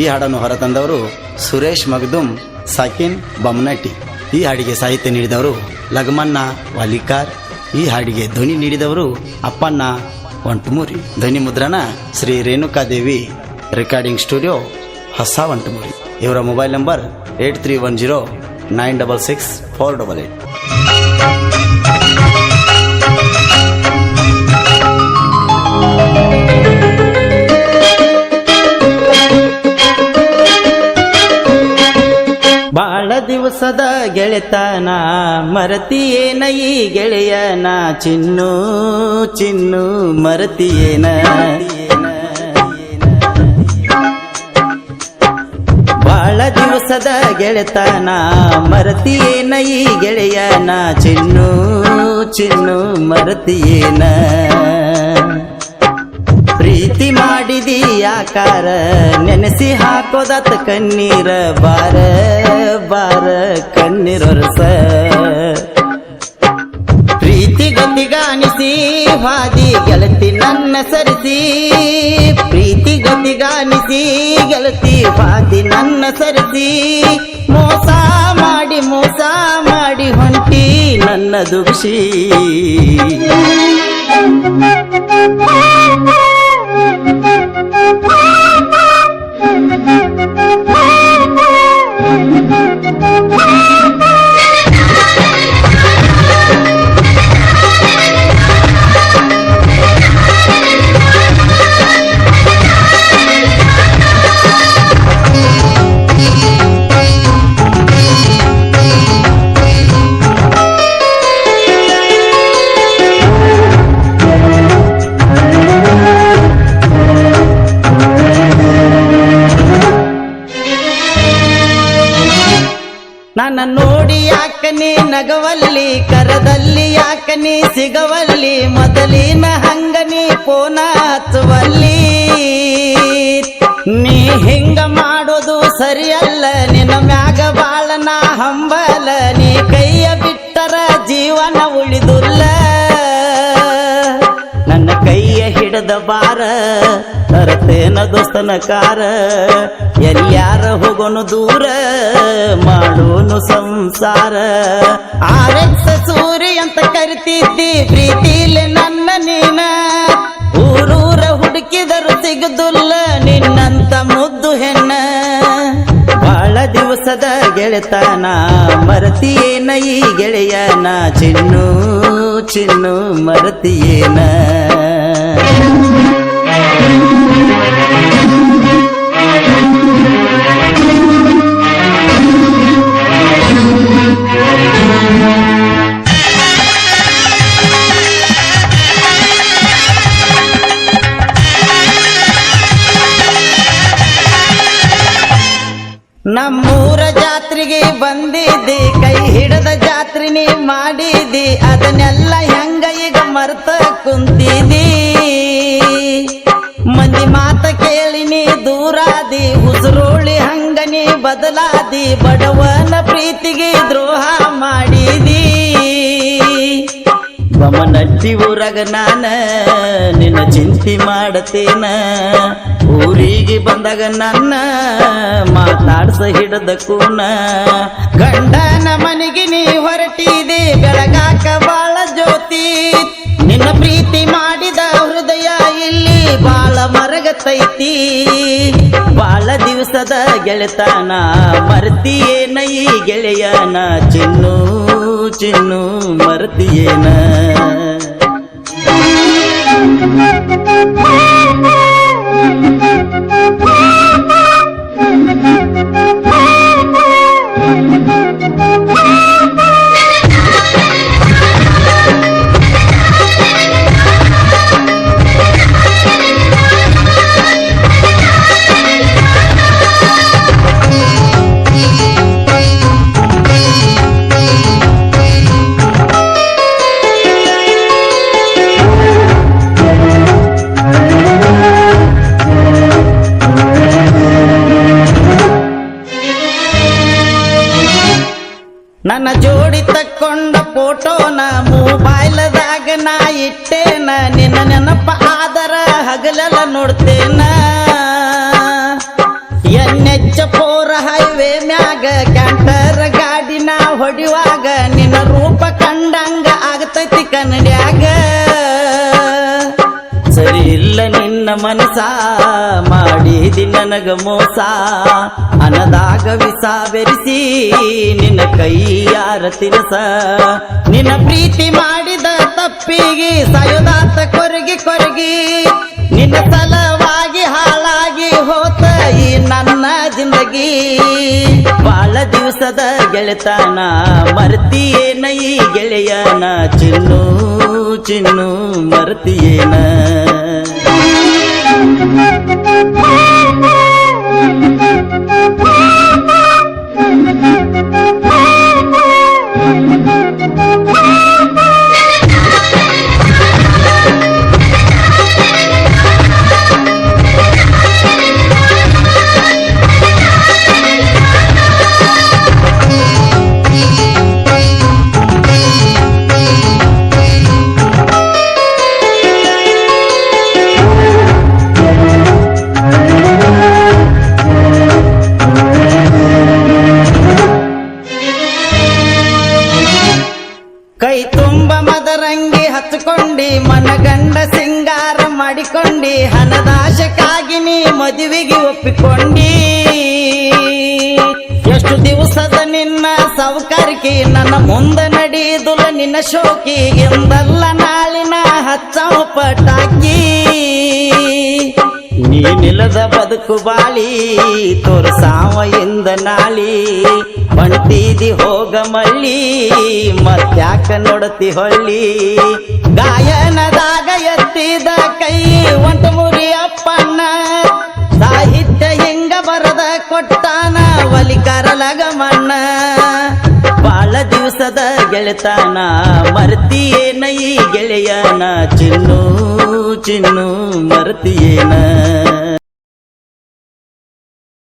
ಈ ಹಾಡನ್ನು ಹೊರತಂದವರು ಸುರೇಶ್ ಮಗ್ದುಮ್, ಸಾಕಿನ್, ಬಮ್ನಟ್ಟಿ. ಈ ಹಾಡಿಗೆ ಸಾಹಿತ್ಯ ನೀಡಿದವರು ಲಗಮನ್ನ ವಾಲಿಕಾರ್. ಈ ಹಾಡಿಗೆ ಧ್ವನಿ ನೀಡಿದವರು ಅಪ್ಪಣ್ಣ ವಂಟಮೂರಿ ಧ್ವನಿ ಮುದ್ರಣ ಶ್ರೀ ರೇಣುಕಾದೇವಿ ರೆಕಾರ್ಡಿಂಗ್ ಸ್ಟುಡಿಯೋ ಹೊಸ ಒಂಟುಮೂರಿ. ಇವರ mobile number eight three one zero nine double six four double eight. ದಿವಸದ ಗೆಳೆತನ, ಮರತಿಯೇನ ಈ ಗೆಳೆಯನ, ಚಿನ್ನು ಚಿನ್ನು ಮರತಿಯೇನ. ಬಾಳ ದಿವಸದ ಗೆಳೆತನ, ಮರತಿಯೇನ ಈ ಗೆಳೆಯನ, ಚಿನ್ನು ಚಿನ್ನು, ಮರತಿಯೇನ. ಪ್ರೀತಿ ಮಾಡಿದಿ ಆಕಾರ. ನೆನೆಸಿ ಹಾಕೋದತ್ ಕಣ್ಣೀರ. ಬಾರ ಬಾರ ಕಣ್ಣೀರೊರಸ ಪ್ರೀತಿ ಗತಿಗಾನಿಸಿ, ಹಾದಿ ಗೆಲತಿ ನನ್ನ ಸರಿಸಿ. ಪ್ರೀತಿ ಗತಿಗಾನಿಸಿ ಗೆಲತಿ ಹಾದಿ ನನ್ನ ಸರಿಸಿ. ಮೋಸ ಮಾಡಿ ಮೋಸ ಮಾಡಿ ಹೊಂಟಿ ನನ್ನ Thank you. ನನ್ನ ನೋಡಿ ಯಾಕನಿ ನಗವಲ್ಲಿ, ಕರದಲ್ಲಿ ಯಾಕನಿ ಸಿಗವಲ್ಲಿ, ಮೊದಲಿನ ಹಂಗನಿ ಪೋನ ಹಚ್ಚುವಲ್ಲಿ. ನೀ ಹಿಂಗ ಮಾಡೋದು ಸರಿಯಲ್ಲ, ನಿನ್ನ ಮ್ಯಾಗ ಬಾಳನ ಹಂಬಲ, ನೀ ಕೈಯ ಬಿಟ್ಟರ ಜೀವನ ಉಳಿದುಲ್ಲ. ನನ್ನ ಕೈಯ ಹಿಡದ ಬಾರ ತರತೇನ ದೋಸ್ತನ ಕಾರ ಎಲ್ಯಾರ ಹೋಗೋನು ದೂರ ಮಾಡೋನು ಸಂಸಾರ. ಆರೆಕ್ಸ ಸೂರಿ ಅಂತ ಕರಿತಿದ್ದಿ ಪ್ರೀತಿಲಿ ನನ್ನ ನೀನ. ಊರೂರ ಹುಡುಕಿದರು ಸಿಗದುಲ್ಲ ನಿನ್ನಂತ ಮುದ್ದು ಹೆಣ್ಣ. ಬಾಳ ದಿವಸದ ಗೆಳೆತನ ಮರತಿಯೇನ ಈ ಗೆಳೆಯನ ಚಿನ್ನು ಚಿನ್ನು ಮರತಿಯೇನ. ಜಾತ್ರೆಗೆ ಬಂದಿದ್ದಿ, ಕೈ ಹಿಡದ ನೀ ಮಾಡಿದಿ ಅದನ್ನೆಲ್ಲ ಹೆಂಗ ಈಗ ಮರ್ತ ಕುಂತಿದಿ ಮಂದಿ ಮಾತ ಕೇಳಿನಿ ದೂರಾದಿ, ಉಸುರುಳಿ ಹಂಗ ನೀ ಬದಲಾದಿ, ಬಡವನ ಪ್ರೀತಿಗೆ ದ್ರೋಹ ಮಾಡಿದಿ ಗಮನಟ್ಟಿ ಊರಾಗ ನಾನ, ನಿನ್ನ ಚಿಂತಿ ಮಾಡತೇನ? ಊರಿಗೆ ಬಂದಾಗ ನನ್ನ ಮಾತಾಡ್ಸ ಹಿಡದ ಕೂನ ಗಂಡನ ಮನೆಗೆ ನೀ ಹೊರಟಿದೆ, ಬೆಳಗಾಕ ಬಾಳ ಜ್ಯೋತಿ. ನಿನ್ನ ಪ್ರೀತಿ ಮಾಡಿದ ಹೃದಯ ಇಲ್ಲಿ ಬಾಳ ಮರಗತೈತಿ. ಬಾಳ ದಿವಸದ ಗೆಳೆತನ, ಮರ್ತಿಯೇನ ಈ ಗೆಳೆಯನ? ಚಿನ್ನು ಚಿನ್ನು, ಮರ್ತಿಯೇನ? 嘿。ನನ್ನ ಜೋಡಿ ತಕ್ಕೊಂಡ ಫೋಟೋನ ಮೊಬೈಲ್ದಾಗ ನಾ ಇಟ್ಟೇನ. ನಿನ್ನ ನೆನಪ ಆದರ ಹಗಲೆಲ್ಲ ನೋಡ್ತೇನ. ಮನಸ ಮಾಡಿದಿ ನನಗ ಮೋಸ. ಅನದಾಗ ವಿಸ ಬೆರೆಸಿ ನಿನ್ನ ಕೈಯಾರ ತಿನಸ. ನಿನ್ನ ಪ್ರೀತಿ ಮಾಡಿದ ತಪ್ಪಿಗೆ, ಸಯುದಾತ ಕೊರಗಿ ಕೊರಗಿ, ನಿನ್ನ ಸಲವಾಗಿ ಹಾಳಾಗಿ ಹೋತ ಈ ನನ್ನ ಜಿಂದಗಿ. ಬಾಳ ದಿವಸದ ಗೆಳೆತನ, ಮರ್ತಿಯೇನ ಈ ಗೆಳೆಯನ? ಚಿನ್ನು ಚಿನ್ನು, ಮರ್ತಿಯೇನ? Thank you. ಕೈ ತುಂಬ ಮದರಂಗಿ ಹಚ್ಕೊಂಡಿ ಮನಗಂಡ ಸಿಂಗಾರ ಮಾಡಿಕೊಂಡಿ ಹಣದಾಶಕ್ಕಾಗಿ ನೀ ಮದುವೆಗೆ ಒಪ್ಪಿಕೊಂಡಿ. ಎಷ್ಟು ದಿವಸದ ನಿನ್ನ ಸೌಕರ್ಕಿ ನನ್ನ ಮುಂದೆ ನಡೆಯುದುಲ ನಿನ್ನ ಶೋಕಿ, ಎಂದಲ್ಲ ನಾಳಿನ ಹಚ್ಚ ಪಟಾಕಿ ನೀನಿಲ್ಲದ ಬದುಕು ಬಾಳಿ, ತೋರ ಇಂದ ನಾಳಿ. ಬಂತೀದಿ ಹೋಗ ಮಳ್ಳಿ ಮತ್ಯಾಕ ನೋಡತಿ ಹೊಳ್ಳಿ. ಗಾಯನದಾಗ ಎತ್ತಿದ ಕೈ, ಒಂಟು ಮುರಿ ಅಪ್ಪಣ್ಣ. ಸಾಹಿತ್ಯ ಹಿಂಗ ಬರದ ಕೊಟ್ಟಾನ ಒಲಿಕರ ಲಗಮಣ್ಣ ಬಾಳ ದಿವಸದ ಗೆಳೆತನ ಮರ್ತಿಯೇನ ಈ ಗೆಳೆಯನ. ಚಿನ್ನು ಚಿನ್ನು, ಮರ್ತಿಯೇನ.